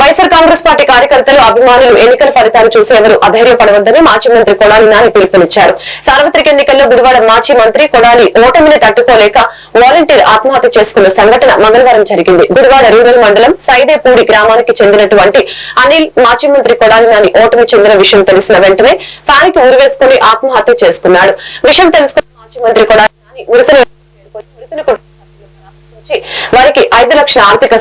YSR Congress party కార్యకర్తలు అభిమానులు ఎన్నికల ఫలితాలు చూసి ఎవరు అధైర్యపడవద్దని మాజీ మంత్రి కొడాలి నాని పిలుపునిచ్చారు. సార్వత్రిక ఎన్నికల్లో గురువారం మాజీ మంత్రి కొడాలి ఓటమిని తట్టుకోలేక వాలంటీర్ ఆత్మహత్య చేసుకున్న సంఘటన మంగళవారం జరిగింది. గురువాడ రూరల్ మండలం సైదేపూడి గ్రామానికి చెందినటువంటి అనిల్ మాజీ మంత్రి కొడాలి నాని ఓటమి చెందిన విషయం తెలిసిన వెంటనే ఫ్యాన్కి ఉరివేసుకుని ఆత్మహత్య చేసుకున్నాడు. విషయం తెలుసుకున్న మాజీ మంత్రి కొడాలి నాని మృతుని వారికి ఐదు లక్షల ఆర్థిక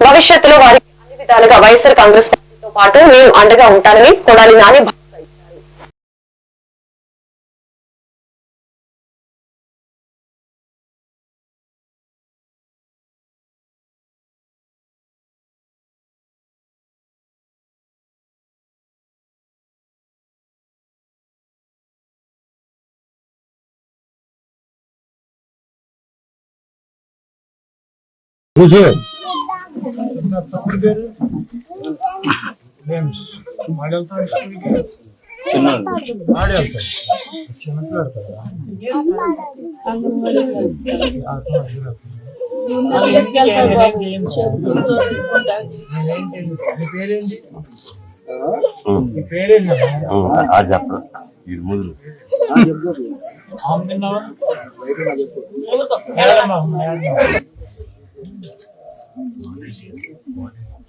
భవిష్యత్తులో వారికి విధాలుగా వైఎస్ఆర్ కాంగ్రెస్ పార్టీతో పాటు మేము అండగా ఉంటానని కొడాలి నాని భరోసా ఇచ్చారు కూర్చో అది చెప్పడం ఇది ముదురు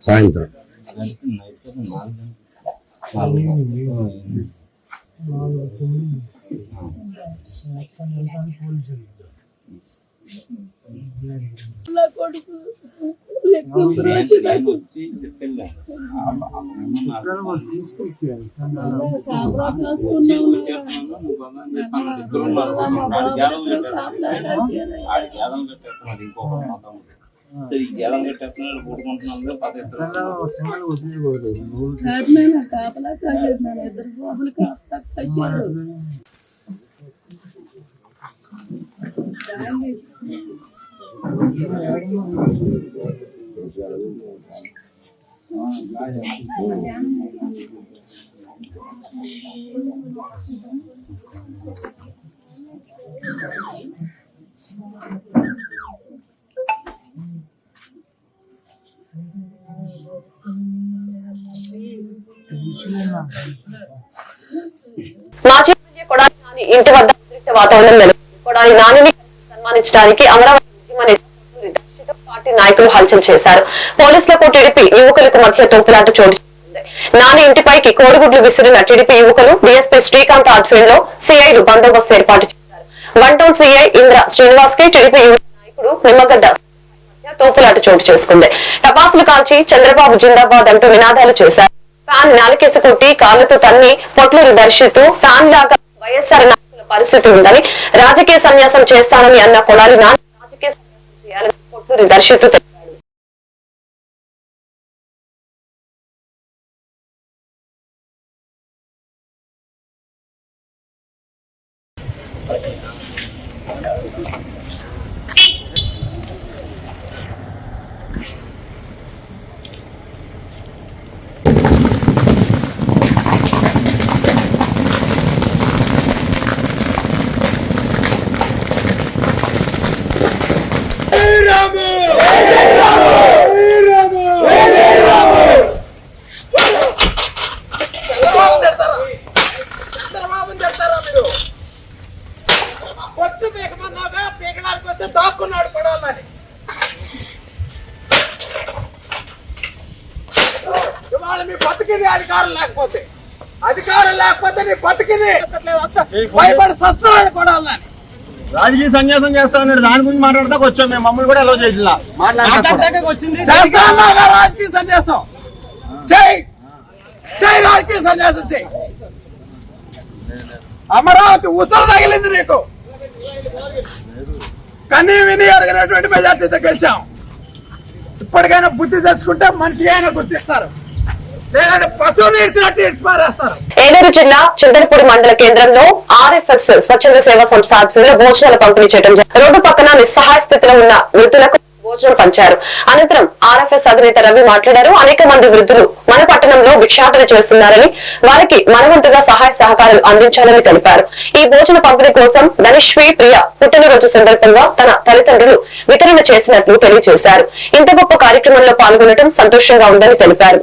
సాయంత్రం నా కొడుకు ఎక్కువ రోజు నాకు కెమెరా క్లాస్ కాదు కాపలా కాలేదు నా ఇద్దరు బాబులు కాపలా కట్టారు మాజీ ఎమ్మెల్యే కొడాలి నాని ఇంటి వద్ద ఉద్రిక్త వాతావరణం నెలకొంది కొడాలి నానిని కలిసి అమరావతి ఉద్యమ పార్టీ నాయకులు హల్చల్ చేశారు. పోలీసులకు టీడీపీ యువకులకు మధ్య తోపులాట చోటు నాని ఇంటిపైకి కోడిగుడ్లు విసిరిన టీడీపీ యువకులు డీఎస్పీ శ్రీకాంత్ ఆధ్వర్యంలో సిఐలు బందోబస్తు ఏర్పాటు చేశారు. వన్ టౌన్ సిఐ ఇంద్ర శ్రీనివాస్కి టీడీపీ నాయకుడు నిమ్మగడ్డ తోపులాట చోటు చేసుకుంది. టపాసులు కాల్చి చంద్రబాబు జిందాబాద్ అంటూ నినాదాలు చేశారు. ఫ్యాన్ నాలుకేసి కొట్టి కాళ్ళతో తన్ని పొట్లూరు దర్శిస్తూ ఫ్యాన్ లాగా వైఎస్ఆర్ పరిస్థితి ఉందని రాజకీయ సన్యాసం చేస్తానని అన్న కొడాలి నాని రాజకీయ సన్యాసం చేయాలని తెలిపాడు చంద్రబాబు తిడతారా చంద్రబాబు తిడతారా మీరు వచ్చి పీకమన్నాగా పీకడానికి వస్తే దాక్కున్నాడు పడాలని ఇవాళ మీ బతికిది అధికారం లేకపోతే నీ బతికిది భయపడి సస్తున్నాడు కొడాలని రాజకీయ సన్యాసం చేస్తా అన్నాడు దాని గురించి మాట్లాడదాకా వచ్చాం మేము. మమ్మల్ని కూడా ఎలా చేసినా రాజకీయ సన్యాసం చెయ్యి చెయ్యి రాజకీయ సన్యాసం చెయ్యి అమరావతి ఉసలు తగిలింది నీకు. కన్నీ విని అడిగినటువంటి మెజార్టీతో గెలిచాం. ఇప్పటికైనా బుద్ధి తెచ్చుకుంటే మనిషి అయినా గుర్తిస్తారు. ఏలూరు జిల్లా చింతలపూడి మండల కేంద్రంలో ఆర్ఎఫ్ఎస్ స్వచ్ఛంద సేవా సంస్థ ఆధ్వర్యంలో భోజనాలు పంపిణీ చేయడం రోడ్డు పక్కన నిస్సహాయ స్థితిలో ఉన్న వృద్ధులకు భోజనం పంచారు. అనంతరం ఆర్ఎఫ్ఎస్ అధినేత రవి మాట్లాడారు. అనేక మంది వృద్ధులు మన పట్టణంలో భిక్షాటన చేస్తున్నారని వారికి మనవంతుగా సహాయ సహకారాలు అందించాలని తెలిపారు. ఈ భోజన పంపిణీ కోసం ధనుష్వి ప్రియ పుట్టినరోజు సందర్భంగా తన తల్లిదండ్రులు వితరణ చేసినట్లు తెలియజేశారు. ఇంత గొప్ప కార్యక్రమంలో పాల్గొనడం సంతోషంగా ఉందని తెలిపారు.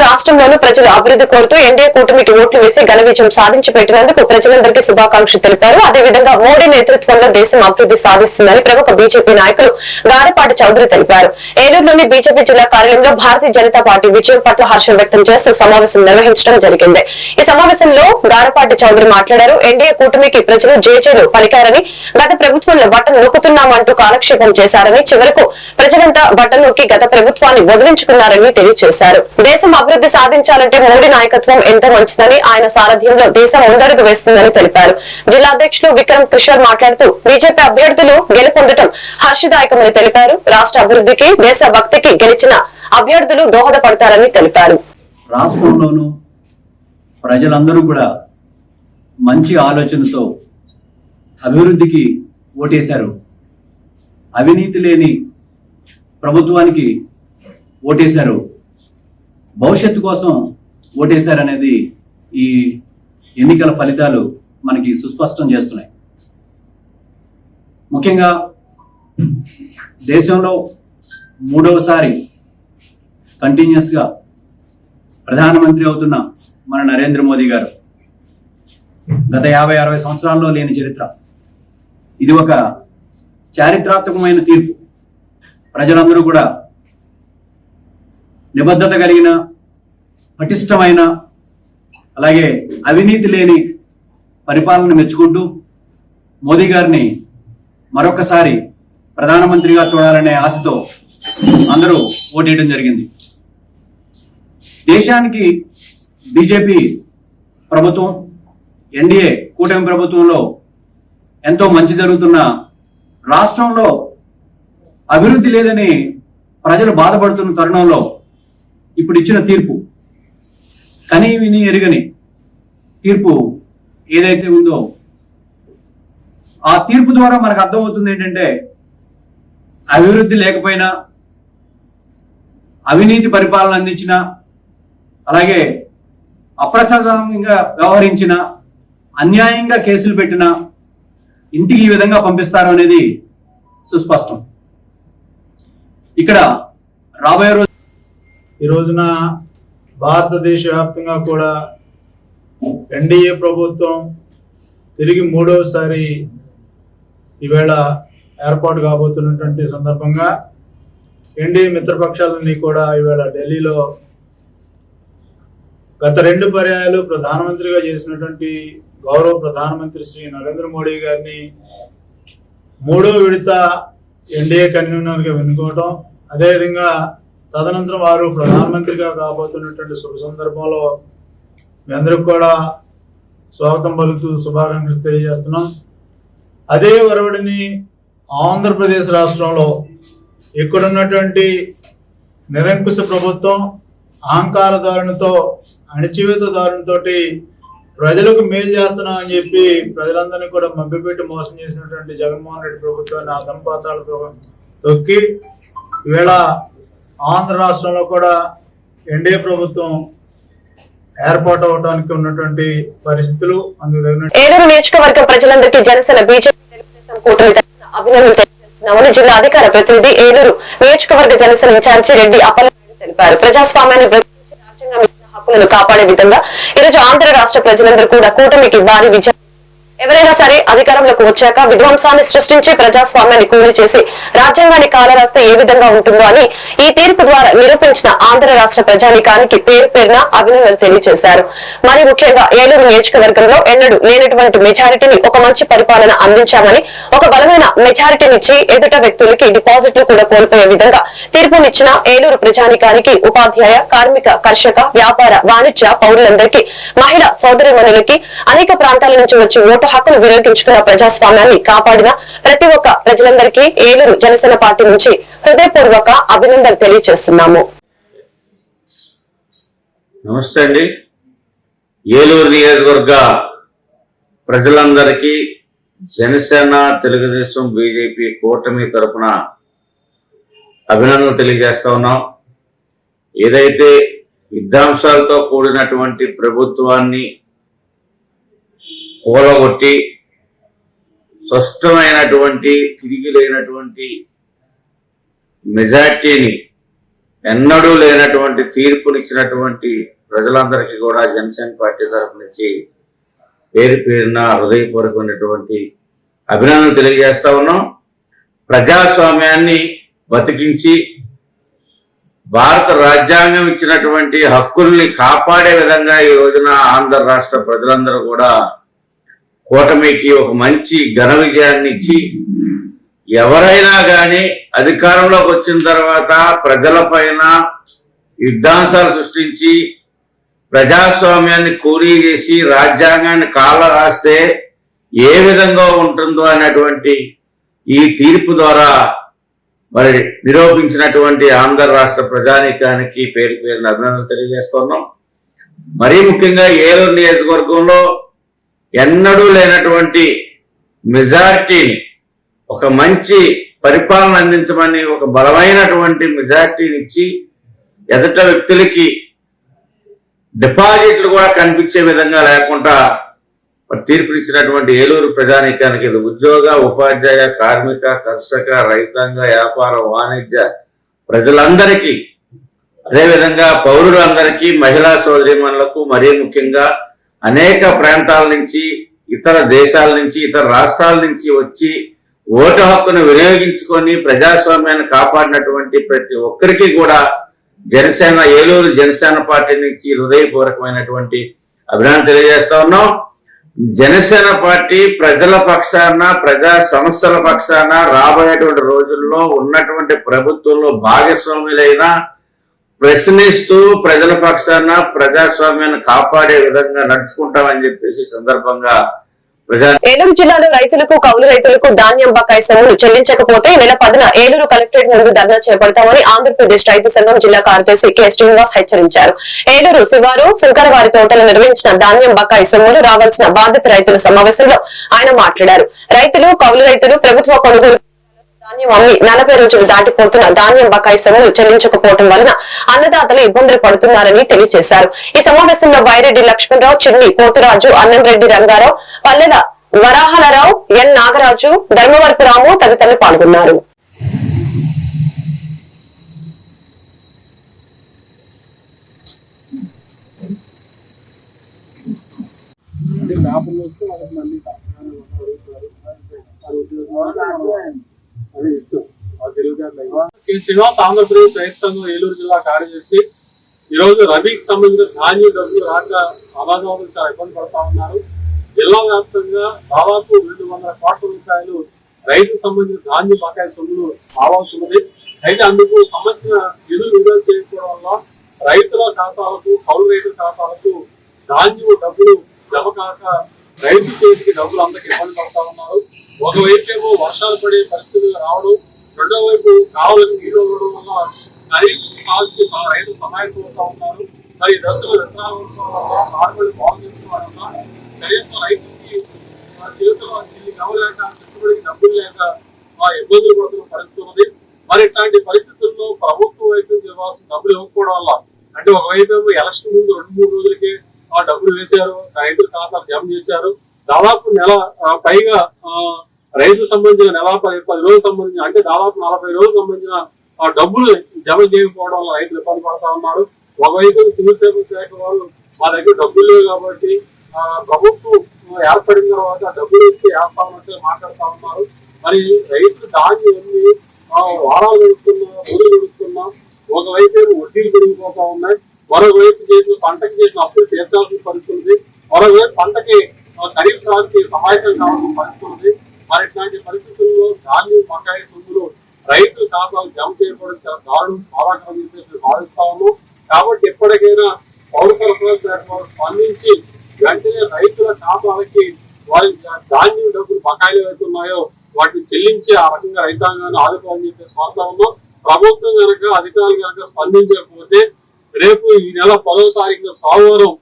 రాష్ట్రంలోని ప్రజలు అభివృద్ధి కోరుతూ ఎన్డీఏ కూటమికి ఓట్లు వేసి ఘన విజయం సాధించి పెట్టినందుకు ప్రజలందరికీ శుభాకాంక్షలు తెలిపారు. అదేవిధంగా మోడీ నేతృత్వంలో దేశం అభివృద్ధి సాధిస్తుందని ప్రముఖ బీజేపీ నాయకులు గారపాటి చౌదరి తెలిపారు. ఏలూరులోని బీజేపీ జిల్లా కార్యాలయంలో భారతీయ జనతా పార్టీ విజయం పట్ల హర్షం వ్యక్తం చేస్తూ సమావేశం నిర్వహించడం జరిగింది. ఈ సమావేశంలో గారపాటి చౌదరి మాట్లాడారు. ఎన్డీఏ కూటమికి ప్రజలు జేజేలు పలికారని గత ప్రభుత్వంలో బట్టలు నొక్కుతున్నామంటూ కాలక్షేపం చేశారని చివరకు ప్రజలంతా బట్టలు నొక్కి గత ప్రభుత్వాన్ని వదిలించుకున్నారని తెలియజేశారు. దేశం అభివృద్ధి సాధించాలంటే మోడీ నాయకత్వం ఎంతో మంచిదని ఆయన సారథ్యంలో దేశం ముందడుగు వేస్తుందని తెలిపారు. జిల్లా అధ్యక్షులు విక్రమ్ కిషోర్ మాట్లాడుతూ బీజేపీ అభ్యర్థులు గెలుపొందడం హర్షదాయకమని తెలిపారు. రాష్ట్ర అభివృద్ధికి దేశ భక్తికి గెలిచిన అభ్యర్థులు దోహదపడతారని తెలిపారు. రాష్ట్రంలోనూ ప్రజలందరూ కూడా మంచి ఆలోచనతో అభివృద్ధికి ఓటేశారు. అవినీతి లేని ప్రభుత్వానికి ఓటేశారు. భవిష్యత్తు కోసం ఓటేశారనేది ఈ ఎన్నికల ఫలితాలు మనకి సుస్పష్టం చేస్తున్నాయి. ముఖ్యంగా దేశంలో మూడవసారి కంటిన్యూస్గా ప్రధానమంత్రి అవుతున్న మన నరేంద్ర మోదీ గారు గత యాభై అరవై సంవత్సరాల్లో లేని చరిత్ర. ఇది ఒక చారిత్రాత్మకమైన తీర్పు. ప్రజలందరూ కూడా నిబద్ధత కలిగిన పటిష్టమైన అలాగే అవినీతి లేని పరిపాలన మెచ్చుకుంటూ మోదీ గారిని మరొకసారి ప్రధానమంత్రిగా చూడాలనే ఆశతో అందరూ ఓటేయడం జరిగింది. దేశానికి బీజేపీ ప్రభుత్వం ఎన్డీఏ కూటమి ప్రభుత్వంలో ఎంతో మంచి జరుగుతున్న రాష్ట్రంలో అభివృద్ధి లేదని ప్రజలు బాధపడుతున్న తరుణంలో ఇప్పుడు ఇచ్చిన తీర్పు. కని విని ఎరుగని తీర్పు ఏదైతే ఉందో ఆ తీర్పు ద్వారా మనకు అర్థమవుతుంది ఏంటంటే అభివృద్ధి లేకపోయినా అవినీతి పరిపాలన అందించిన అలాగే అప్రశాసనంగా వ్యవహరించిన అన్యాయంగా కేసులు పెట్టిన ఇంటికి ఈ విధంగా పంపిస్తారు అనేది సుస్పష్టం. ఇక్కడ రాబోయే రోజు ఈ రోజున భారతదేశ వ్యాప్తంగా కూడా ఎన్డీఏ ప్రభుత్వం తిరిగి మూడవసారి ఈవేళ ఏర్పాటు కాబోతున్నటువంటి సందర్భంగా ఎన్డీఏ మిత్రపక్షాలన్నీ కూడా ఈవేళ ఢిల్లీలో గత రెండు పర్యాయాలు ప్రధానమంత్రిగా చేసినటువంటి గౌరవ ప్రధానమంత్రి శ్రీ నరేంద్ర మోడీ గారిని మూడో విడత ఎన్డీఏ కన్వీనర్గా వెనుకోవటం అదేవిధంగా తదనంతరం వారు ప్రధానమంత్రిగా కాబోతున్నటువంటి శుభ సందర్భంలో మీ అందరికి కూడా స్వాగతం పలుకుతూ శుభాకాంక్షలు తెలియజేస్తున్నాం. అదే వరవడిని ఆంధ్రప్రదేశ్ రాష్ట్రంలో ఇక్కడున్నటువంటి నిరంకుశ ప్రభుత్వం అహంకార ధోరణితో అణిచివేత ధోరణితోటి ప్రజలకు మేలు చేస్తున్నాం అని చెప్పి ప్రజలందరినీ కూడా మభ్యపెట్టి మోసం చేసినటువంటి జగన్మోహన్ రెడ్డి ప్రభుత్వాన్ని ఆ దంపాతాలతో తొక్కి ఈవేళ ఆంధ్ర రాష్ట్రంలో కూడా ఎన్డీఏ ప్రభుత్వం ఏర్పాటు అవడానికి ఉన్నటువంటి పరిస్థితులు ఏలూరు నియోజకవర్గం ప్రజలందరికీ జనసేన బీజేపీ తెలుగుదేశం కూటమి అభినందనలు తెలియజేస్తున్నామని జిల్లా అధికార ప్రతినిధి ఏలూరు నియోజకవర్గ జనసేన ఇన్ఛార్జి రెడ్డి అప్పలనాయుడు తెలిపారు. ప్రజాస్వామ్యాన్ని బ్రతికించి హక్కులను కాపాడే విధంగా ఈరోజు ఆంధ్ర రాష్ట్ర ప్రజలందరూ కూడా కూటమికి భారీ విజయం ఎవరైనా సరే అధికారంలోకి వచ్చాక విధ్వంసాన్ని సృష్టించి ప్రజాస్వామ్యాన్ని కూలి చేసి రాజ్యాంగాన్ని కాలరాస్తే ఏ విధంగా ఉంటుందో అని ఈ తీర్పు ద్వారా నిరూపించిన ఆంధ్ర రాష్ట్ర ప్రజానికానికి పేరు పేరున అభినందనలు తెలియజేశారు. మరి ముఖ్యంగా ఏలూరు నియోజకవర్గంలో ఎన్నడూ లేనటువంటి మెజారిటీని ఒక మంచి పరిపాలన అందించామని ఒక బలమైన మెజారిటీనిచ్చి ఎదుట వ్యక్తులకి డిపాజిట్లు కూడా కోల్పోయే విధంగా తీర్పునిచ్చిన ఏలూరు ప్రజానికానికి ఉపాధ్యాయ కార్మిక కర్షక వ్యాపార వాణిజ్య పౌరులందరికీ మహిళా సోదరిమణులకి అనేక ప్రాంతాల నుంచి వచ్చి ఓటు హక్కును వినియోగించుకున్న ప్రజాస్వామ్యాన్ని కాపాడిన ప్రతి ఒక్క ప్రజలందరికీ ఏలూరు జనసేన పార్టీ నుంచి హృదయపూర్వక అభినందనలు తెలియజేస్తున్నాము. నమస్తే అండి. ఏలూరు నియోజకవర్గ ప్రజలందరికీ జనసేన తెలుగుదేశం బీజేపీ కూటమి తరపున అభినందనలు తెలియజేస్తా ఉన్నాం. ఏదైతే విధ్వంసాలతో కూడినటువంటి ప్రభుత్వాన్ని కూలగొట్టి స్పష్టమైనటువంటి తిరిగి లేనటువంటి మెజార్టీని ఎన్నడూ లేనటువంటి తీర్పునిచ్చినటువంటి ప్రజలందరికీ కూడా జనసేన పార్టీ తరఫు నుంచి పేరు పేరున హృదయపూర్వకమైనటువంటి అభినందనలు తెలియజేస్తా ఉన్నాం. ప్రజాస్వామ్యాన్ని బతికించి భారత రాజ్యాంగం ఇచ్చినటువంటి హక్కుల్ని కాపాడే విధంగా ఈ రోజున ఆంధ్ర రాష్ట్ర ప్రజలందరూ కూడా కూటమికి ఒక మంచి ఘన విజయాన్ని ఇచ్చి ఎవరైనా కానీ అధికారంలోకి వచ్చిన తర్వాత ప్రజల పైన యుద్ధాంశాలు సృష్టించి ప్రజాస్వామ్యాన్ని కూలీ చేసి రాజ్యాంగాన్ని కాళ్ళ రాస్తే ఏ విధంగా ఉంటుందో అనేటువంటి ఈ తీర్పు ద్వారా మరి నిరూపించినటువంటి ఆంధ్ర రాష్ట్ర ప్రజానీకానికి పేరు పేరున అభినందనలు తెలియజేస్తున్నాం. మరీ ముఖ్యంగా ఏలూరు నియోజకవర్గంలో ఎన్నడూ లేనటువంటి మెజారిటీని ఒక మంచి పరిపాలన అందించమని ఒక బలమైనటువంటి మెజార్టీని ఇచ్చి ఎదుట వ్యక్తులకి డిపాజిట్లు కూడా కనిపించే విధంగా లేకుండా తీర్పు తీర్పునిచ్చినటువంటి ఏలూరు ప్రజానీకానికి ఇది ఉద్యోగ ఉపాధ్యాయ కార్మిక కర్షక రైతాంగ వ్యాపార వాణిజ్య ప్రజలందరికీ అదేవిధంగా పౌరులందరికీ మహిళా సోదరిమణులకు మరీ ముఖ్యంగా అనేక ప్రాంతాల నుంచి ఇతర దేశాల నుంచి ఇతర రాష్ట్రాల నుంచి వచ్చి ఓటు హక్కును వినియోగించుకొని ప్రజాస్వామ్యాన్ని కాపాడినటువంటి ప్రతి ఒక్కరికి కూడా జనసేన ఏలూరు జనసేన పార్టీ నుంచి హృదయపూర్వకమైనటువంటి అభినందన తెలియజేస్తా ఉన్నాం. జనసేన పార్టీ ప్రజల పక్షాన ప్రజా సమస్యల పక్షాన రాబోయేటువంటి రోజుల్లో ఉన్నటువంటి ప్రభుత్వంలో భాగస్వాములైన ప్రశ్నిస్తూ ప్రజల పక్షాన ప్రజాస్వామ్యాన్ని కాపాడే విధంగా నడుచుకుంటామని చెప్పేసి సందర్భంగా ఏలూరు జిల్లాలో రైతులకు కౌలు రైతులకు ధాన్యం బకాయి సొమ్ములు చెల్లించకపోతే నెల పదిన ఏలూరు కలెక్టరేట్ ముందు ధర్నా చేపడతామని ఆంధ్రప్రదేశ్ రైతు సంఘం జిల్లా కార్యదర్శి కె. శ్రీనివాస్ హెచ్చరించారు. ఏలూరు శివారు శంకరవారి తోటలు నిర్వహించిన ధాన్యం బకాయి సొమ్ములు రావాల్సిన బాధిత రైతుల సమావేశంలో ఆయన మాట్లాడారు. రైతులు కౌలు రైతులు ప్రభుత్వ కొనుగోలు ధాన్యం అమ్మి నలభై రోజులు దాటిపోతున్న ధాన్యం బకాయి సొమ్ములు చెల్లించకపోవడం వలన అన్నదాతలు ఇబ్బందులు పడుతున్నారని తెలియజేశారు. ఈ సమావేశంలో వైరెడ్డి లక్ష్మణరావు చిన్ని పోతురాజు అన్నంరెడ్డి రంగారావు పల్లెల వరాహలరావు ఎన్ నాగరాజు ధర్మవరపు రాము తదితరులు పాల్గొన్నారు. కె శ్రీనివాస్ ఆంధ్రప్రదేశ్ రైతు సంఘం ఏలూరు జిల్లా కార్యదర్శి. ఈ రోజు రబీకి సంబంధించిన ధాన్య డబ్బులు రాక అవాదవాదులు చాలా ఇబ్బంది పడతా ఉన్నారు. జిల్లా వ్యాప్తంగా దాదాపు రెండు వందల కోట్ల రూపాయలు రైతుకు సంబంధించిన ధాన్య బకాయి సొమ్ములు రావాల్సి ఉంది అయితే అందుకు సంబంధించిన నిధులు విడుదల చేయకపోవడం వల్ల రైతుల ఖాతాలకు కౌలు రైతుల ఖాతాలకు ధాన్యం డబ్బులు జమ కాక రైతు చేతికి డబ్బులు అందరికి ఇబ్బంది పడతా ఉన్నారు. ఒకవైపేమో ఏమో వర్షాలు పడే పరిస్థితులు రావడం రెండో వైపు కావాలని నీరు ఉండడం వల్ల ఖరీఫ్ సాగుకి రైతులు సహాయపడుతూ ఉన్నారు. మరి దశలు దశలో విత్తనాలు నార్మల్ బాగు చేసుకోవడం వల్ల కనీసం రైతుకి చేతిలో ఇది పెట్టుబడికి డబ్బులు లేక ఆ ఇబ్బందులు పడుతున్న పరిస్థితి ఉంది మరి ఇట్లాంటి పరిస్థితుల్లో ప్రభుత్వం వైపు ఇవ్వాల్సిన డబ్బులు ఇవ్వకపోవడం వల్ల అంటే ఒకవైపు ఏమో ఎలక్షన్ ముందు రెండు మూడు రోజులకి ఆ డబ్బులు వేశారు రైతుల ఖాతాలు జమ చేశారు. దాదాపు నెల పైగా ఆ, రైతు సంబంధించిన నెల పది పది రోజులు సంబంధించిన అంటే దాదాపు నలభై రోజులు సంబంధించిన ఆ డబ్బులు జమ చేయకపోవడం వల్ల రైతులు ఇబ్బంది పడతా ఉన్నారు. ఒకవైపు సివిల్ సర్వీస్ శాఖ వాళ్ళు మా దగ్గర డబ్బులు లేవు కాబట్టి ప్రభుత్వం ఏర్పడిన తర్వాత ఆ డబ్బులు ఇస్తే వేస్తామన్నట్టు మాట్లాడుతా ఉన్నారు. మరి రైతులు దాన్ని ఎన్ని వారాలు గడుపుతున్నా ఊరు గడుపుతున్నా ఒకవైపు వడ్డీలు పెరిగిపోతా ఉన్నాయి. మరోవైపు చేసిన పంటకి చేసిన అప్పులు తీర్చాల్సిన పరిస్థితి ఉంది. మరోవైపు పంటకి ఖరీఫ్ సాగుకి సహాయకం కావాల్సిన పరిస్థితి ఉంది మరి ఇట్లాంటి పరిస్థితుల్లో ధాన్యం బకాయి సొమ్ములు రైతు ఖాతాలు జమ చేయబడి చాలా దారుణం బాధాకరం చెప్పేసి భావిస్తా ఉన్నాం కాబట్టి ఎప్పటికైనా పౌర సరఫరా శాఖ వారు స్పందించి వెంటనే రైతుల ఖాతాలకి వారి ధాన్యం డబ్బులు బకాయిలు ఏవైతే ఉన్నాయో వాటిని చెల్లించి ఆ రకంగా రైతాంగాన్ని ఆదుకోవాలని చెప్పే స్వార్థంలో ప్రభుత్వం కనుక అధికారులు కనుక స్పందించకపోతే రేపు ఈ నెల పదవ తారీఖున సోమవారం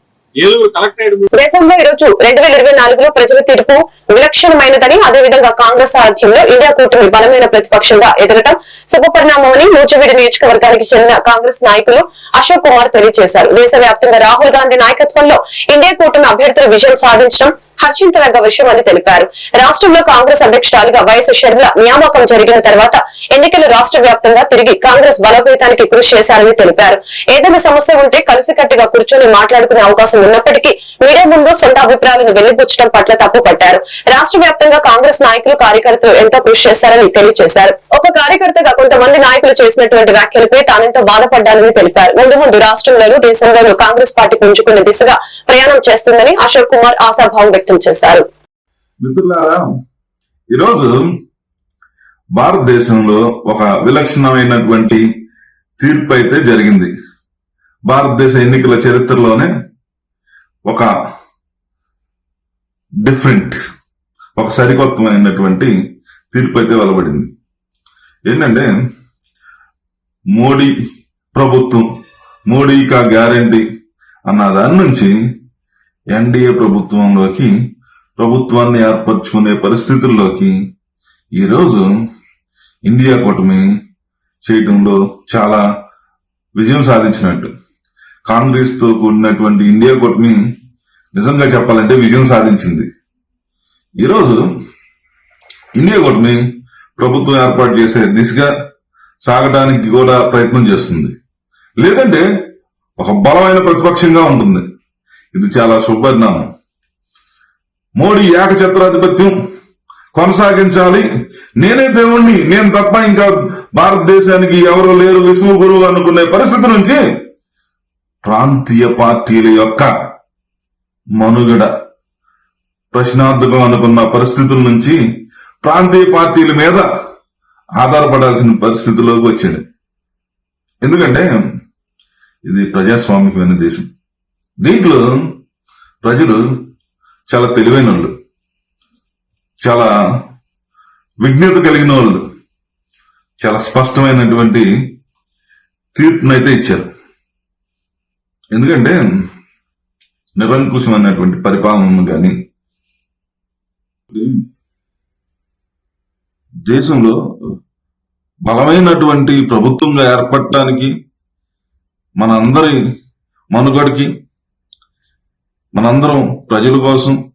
దేశంలో ఈరోజు రెండు వేల ఇరవై నాలుగులో ప్రజల తీర్పు విలక్షణమైనదని అదేవిధంగా కాంగ్రెస్ సారథ్యంలో ఇండియా కూటమి బలమైన ప్రతిపక్షంగా ఎదగటం శుభపరిణామమని నూజివీడి నియోజకవర్గానికి చెందిన కాంగ్రెస్ నాయకులు అశోక్ కుమార్ తెలియజేశారు. దేశవ్యాప్తంగా రాహుల్ గాంధీ నాయకత్వంలో ఇండియా కూటమి అభ్యర్థుల విజయం సాధించడం హర్షించదగ్గ విషయం అని తెలిపారు. రాష్ట్రంలో కాంగ్రెస్ అధ్యక్షురాలుగా వైఎస్ షర్మిల నియామకం జరిగిన తర్వాత ఎన్నికలు రాష్ట్ర వ్యాప్తంగా తిరిగి కాంగ్రెస్ బలోపేతానికి కృషి చేశారని తెలిపారు. ఏదైనా సమస్య ఉంటే కలిసికట్టుగా కూర్చొని మాట్లాడుకునే అవకాశం ఉన్నప్పటికీ మీడియా ముందు సొంత అభిప్రాయాలను వెళ్ళిపుచ్చడం పట్ల తప్పు పట్టారు. రాష్ట్ర వ్యాప్తంగా కాంగ్రెస్ నాయకులు కార్యకర్తలు ఎంతో కృషి చేశారని తెలియజేశారు ఒక కార్యకర్తగా కొంతమంది నాయకులు చేసినటువంటి వ్యాఖ్యలపై తానెంతో బాధపడ్డానని తెలిపారు. ముందు ముందు రాష్ట్రంలోనూ దేశంలోనూ కాంగ్రెస్ పార్టీ పుంజుకునే దిశగా ప్రయాణం చేస్తుందని అశోక్ కుమార్ ఆశాభావం వ్యక్తం చేశారు. మిత్రులారా ఈరోజు భారతదేశంలో ఒక విలక్షణమైనటువంటి తీర్పు అయితే జరిగింది. భారతదేశ ఎన్నికల చరిత్రలోనే ఒక డిఫరెంట్ ఒక సరికొత్తమైనటువంటి తీర్పు అయితే వెలువడింది. ఏంటంటే మోడీ ప్రభుత్వం మోడీ కా గ్యారంటీ అన్న దాని నుంచి ఎన్డీఏ ప్రభుత్వంలోకి ప్రభుత్వాన్ని ఏర్పరచుకునే పరిస్థితుల్లోకి ఈరోజు ఇండియా కూటమి చేయటంలో చాలా విజయం సాధించినట్టు. కాంగ్రెస్తో కూడినటువంటి ఇండియా కూటమి నిజంగా చెప్పాలంటే విజయం సాధించింది. ఈరోజు ఇండియా కూటమి ప్రభుత్వం ఏర్పాటు చేసే దిశగా సాగడానికి కూడా ప్రయత్నం చేస్తుంది. లేదంటే ఒక బలమైన ప్రతిపక్షంగా ఉంటుంది. ఇది చాలా శుభపరిణామం మోడీ ఏకఛత్రాధిపత్యం కొనసాగించాలి. నేనే దేవుణ్ణి నేను తప్ప ఇంకా భారతదేశానికి ఎవరు లేరు విశ్వ గురువు అనుకునే పరిస్థితి నుంచి ప్రాంతీయ పార్టీల యొక్క మనుగడ ప్రశ్నార్థకం అనుకున్న పరిస్థితుల నుంచి ప్రాంతీయ పార్టీల మీద ఆధారపడాల్సిన పరిస్థితిలోకి వచ్చింది. ఎందుకంటే ఇది ప్రజాస్వామికమైన దేశం. దీంట్లో ప్రజలు చాలా తెలివైన వాళ్ళు చాలా విజ్ఞత కలిగిన వాళ్ళు చాలా స్పష్టమైనటువంటి తీర్పునైతే ఇచ్చారు. ఎందుకంటే నిరంకుశమైనటువంటి పరిపాలనను కానీ దేశంలో బలమైనటువంటి ప్రభుత్వంగా ఏర్పడటానికి మనందరి మనుగడికి మనందరం ప్రజల కోసం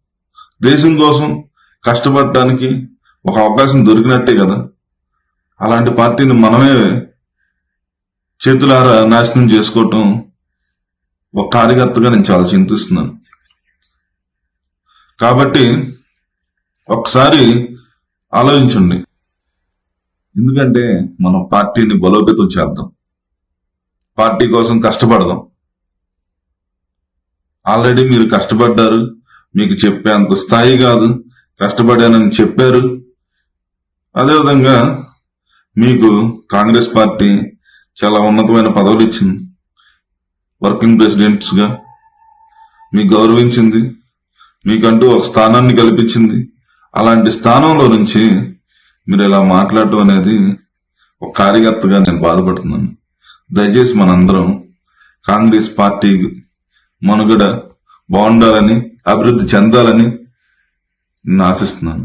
దేశం కోసం కష్టపడటానికి ఒక అవకాశం దొరికినట్టే కదా? అలాంటి పార్టీని మనమే చేతులారా నాశనం చేసుకోవటం ఒక కార్యకర్తగా నేను చాలా చింతిస్తున్నాను. కాబట్టి ఒకసారి ఆలోచించండి. ఎందుకంటే మనం పార్టీని బలోపేతం చేద్దాం. పార్టీ కోసం కష్టపడదాం. ఆల్రెడీ మీరు కష్టపడ్డారు. మీకు చెప్పేంత స్థాయి కాదు. కష్టపడానని చెప్పారు. అదేవిధంగా మీకు కాంగ్రెస్ పార్టీ చాలా ఉన్నతమైన పదవులు ఇచ్చింది వర్కింగ్ ప్రెసిడెంట్స్గా మీకు గౌరవించింది. మీకంటూ ఒక స్థానాన్ని కల్పించింది. అలాంటి స్థానంలో నుంచి మీరు ఇలా మాట్లాడటం అనేది ఒక కార్యకర్తగా నేను బాధపడుతున్నాను. దయచేసి మనందరం కాంగ్రెస్ పార్టీ మనుగడ బాగుండాలని అభివృద్ధి చెందాలని నేను ఆశిస్తున్నాను.